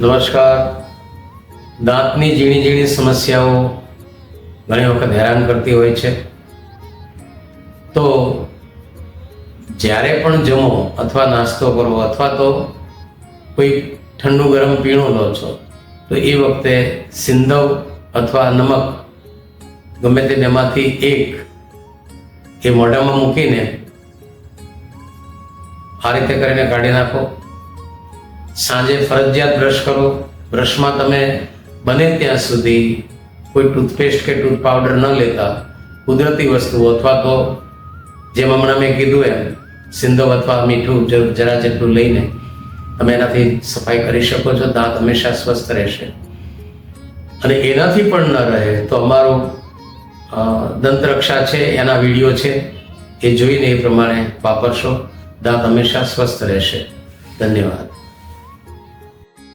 નમસ્કાર. દાંતની ઝીણી ઝીણી સમસ્યાઓ ઘણી વખત હેરાન કરતી હોય છે. તો જ્યારે પણ જમો અથવા નાસ્તો કરો અથવા તો કોઈ ઠંડુ ગરમ પીણું લો છો, તો એ વખતે સિંધવ અથવા નમક ગમે તે બેમાંથી એક એ મોઢામાં મૂકીને આ રીતે કરીને કાઢી નાખો. સાંજે ફરજિયાત બ્રશ કરો. બ્રશમાં તમે બને ત્યાં સુધી કોઈ ટૂથપેસ્ટ કે ટૂથ પાવડર ન લેતા. કુદરતી વસ્તુઓ અથવા તો જેમ હમણાં મેં કીધું એમ સિંધો અથવા મીઠું જરા જેટલું લઈને તમે એનાથી સફાઈ કરી શકો છો. દાંત હંમેશા સ્વસ્થ રહેશે. અને એનાથી પણ ન રહે તો અમારો દંતરક્ષા છે, એના વીડિયો છે, એ જોઈને એ પ્રમાણે વાપરશો. દાંત હંમેશા સ્વસ્થ રહેશે. ધન્યવાદ.